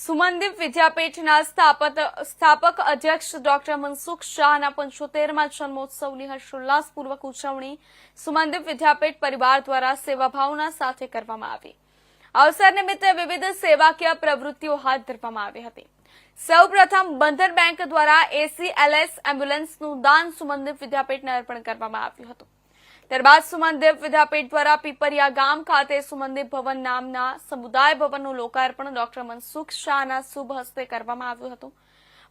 સુમનદીપ વિદ્યાપીઠના સ્થાપક અધ્યક્ષ ડોક્ટર મનસુખ શાહના પંચોતેરમાં જન્મોત્સવની હર્ષોલ્લાસપૂર્વક ઉજવણી સુમનદીપ વિદ્યાપીઠ પરિવાર દ્વારા સેવાભાવના સાથે કરવામાં આવી. અવસર નિમિત્તે વિવિધ સેવાકીય પ્રવૃત્તિઓ હાથ ધરવામાં આવી હતી. સૌપ્રથમ બંધન બેંક દ્વારા એસીએલએસ એમ્બ્યુલન્સનું દાન સુમનદીપ વિદ્યાપીઠને અર્પણ કરવામાં આવ્યું હતું. ત્યારબાદ સુમનદેવ વિદ્યાપીઠ દ્વારા પીપરિયા ગામ ખાતે સુમનદેવ ભવન નામના સમુદાય ભવનનું લોકાર્પણ ડોક્ટર મનસુખ શાહના શુભ હસ્તે કરવામાં આવ્યું હતું.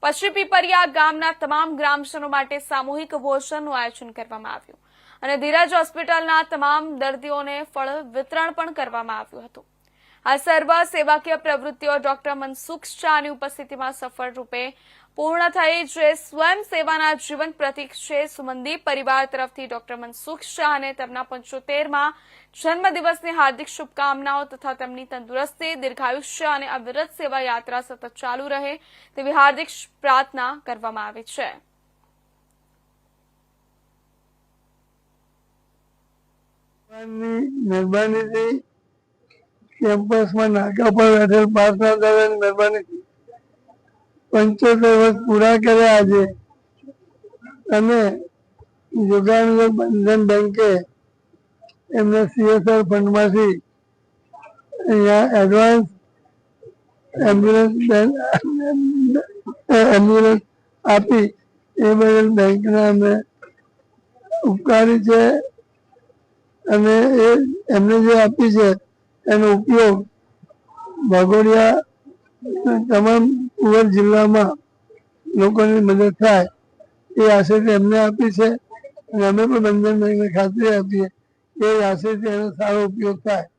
પછી પીપરિયા ગામના તમામ ગ્રામજનો માટે સામૂહિક ભોજનનું આયોજન કરવામાં આવ્યું. અને ધીરજ હોસ્પિટલના તમામ દર્દીઓને ફળ વિતરણ પણ કરવામાં આવ્યું હતું. આ સર્વ સેવાકીય પ્રવૃત્તિઓ ડોક્ટર મનસુખ શાહની ઉપસ્થિતિમાં સફળ રૂપે પૂર્ણ થઈ જે સ્વયં સેવાના જીવન પ્રતીક છે સુમનદીપ. પરિવાર તરફથી ડોક્ટર મનસુખ શાહને તેમના પંચોતેરમાં જન્મદિવસની હાર્દિક શુભકામનાઓ તથા તેમની તંદુરસ્તી, દીર્ઘાયુષ્ય અને અવિરત સેવા યાત્રા સતત ચાલુ રહે તેવી હાર્દિક પ્રાર્થના કરવામાં આવી છે. મહેરબાનીથી કેમ્પસમાં નાકા પર બેઠેલ પ્રાર્થના દરમિયાન મહેરબાની પંચોતેર વર્ષ પૂરા કર્યા આજે. અને યોગાનંદ બંધન બેંકે એમને સીએસઆર ફંડમાંથી અહીંયા એડવાન્સ એમ્બ્યુલન્સ એમ્બ્યુલન્સ આપી એ બદલ બેંકને અમે ઉપકારી છે. અને એ એમને જે આપી છે એનો ઉપયોગ વાઘોડિયા તમામ પુવર જિલ્લામાં લોકોની મદદ થાય એ આશયથી એમને આપી છે અને અમે પણ બંધન બેંકને ખાતરી આપીએ એ આશયથી એનો સારો ઉપયોગ થાય.